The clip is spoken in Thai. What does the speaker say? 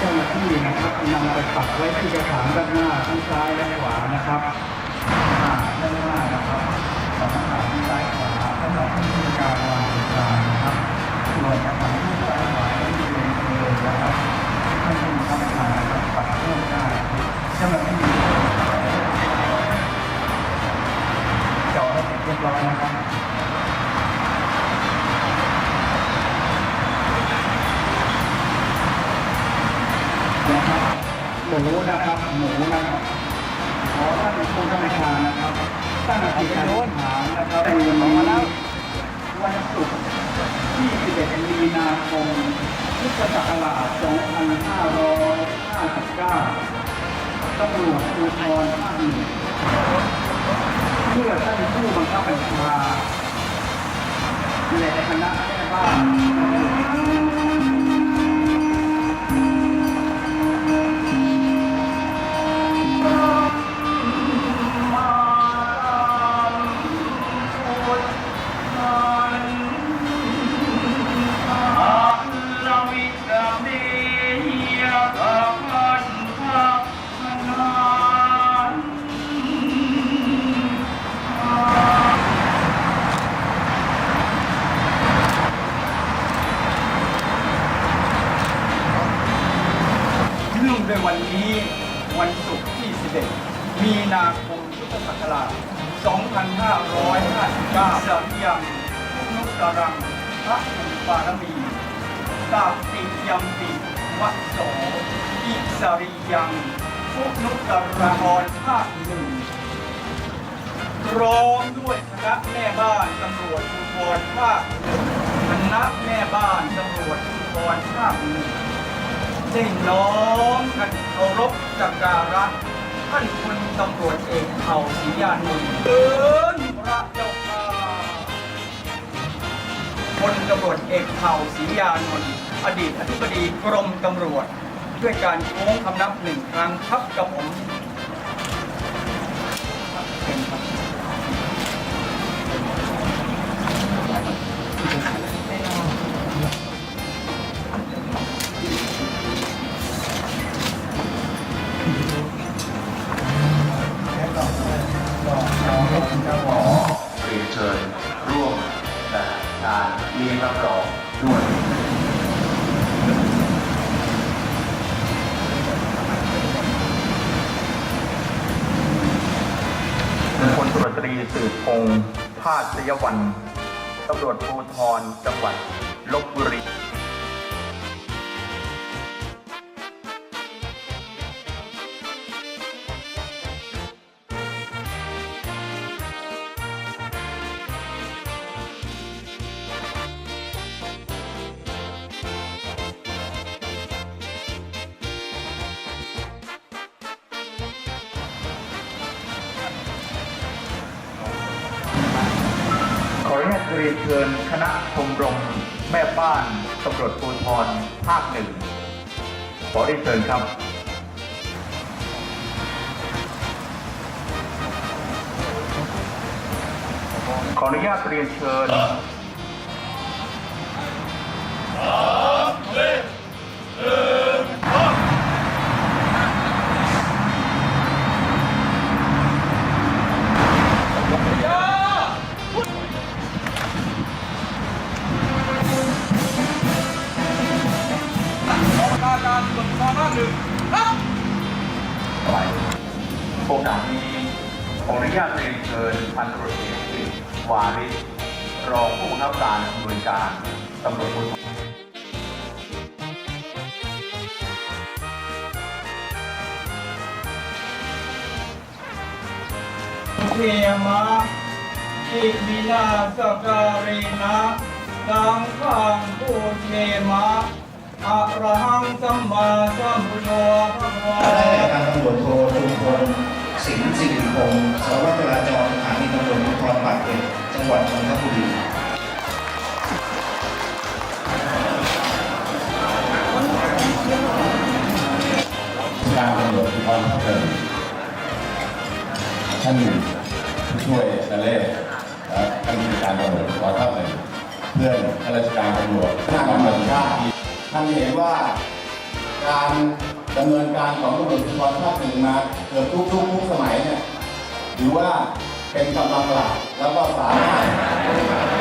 ที่นะครับนำไปปักไว้ที่กระถางด้านหน้าทั้งซ้ายและขวานะครับด้านหน้านะครับสองกระถางทั้งซ้ายขวาสำหรับผู้มีการวางตรงกลางนะครับส่วนกระถางที่ซ้ายขวาที่เป็นเลยนะครับท่านผู้มีการทานนะครับปรับเพิ่มได้ถ้ามันไม่มีจอให้เสร็จเรียบร้อยนะครับ นะครับหมูนะครับหมูนะครับขอท่านผู้กรรมกานะครับตั้งจิตอธิษฐานนะครับในวันนี้วันศุกร์ที่11มีนาคมพุทธศักราช2559ตำรวจภูธรภาคหนึ่งเพื่อท่านผู้บังคับบัญชาและคณะแม่บ้าน 31 มีนาคมพุทธศักราช 2559สัตยังฟุกนุกตรังพระบุปารมีตาติยัมปิวัโสอิสริยังพุกนุกตราอรภาคหนึ่งร้องด้วยคณะแม่บ้านตำรวจภูธรภาคหนึ่งคณะแม่บ้านตำรวจภูธรภาคหนึ่งได้น้อมกันเคารพจักการะ ท่านคุณตำรวจเอกเผ่าศรียานนท์เอินพระเจ้าค่ะพลตำรวจเอกเผ่าศรียานนท์อดีตอธิบดีกรมตำรวจ ด้วยการโค้งคำนับหนึ่งครั้งทับกับผม เรียนเชิญร่วมนะการเลี้ยงรับรองด้วยพลตรวจตรีสืบพงษ์ภาสยวันตำรวจภูธรจังหวัดลบบุรี ขออนุญาตเรียนเชิญคณะชมรมแม่บ้านตำรวจภูธรภาคหนึ่งขอเรียนเชิญครับขออนุญาตเรียนเชิญ โอกาสนี้ขออนุญาตเรียนเชิญพันตำรวจเอกกฤษวาริศรองผู้บังคับการหน่วยการตำรวจภูธรเทียมะอิมินาสการินะสังฆังปูเทมะอะระหังสัมมาสัมพุทโธพระวาได้แก่การตำรวจโทชุมพล สิงห์สิริพงศ์สารวัตรจราจรสถานีตำรวจภูธรปากเกร็ดจังหวัดนนทบุรีการตำรวจภูธรภาคหนึ่งท่านผู้ช่วยนเรศและท่านผู้การตำรวจภูธรภาคหนึ่งเพื่อนข้าราชการตำรวจทางการเมืองชาติท่านเห็นว่าการ ดำเนินการของตำรวจภูธรภาคหนึ่งมาเกือบทุกทุกทุกสมัยเนี่ยถือว่าเป็นกำลังหลักแล้วก็สามารถ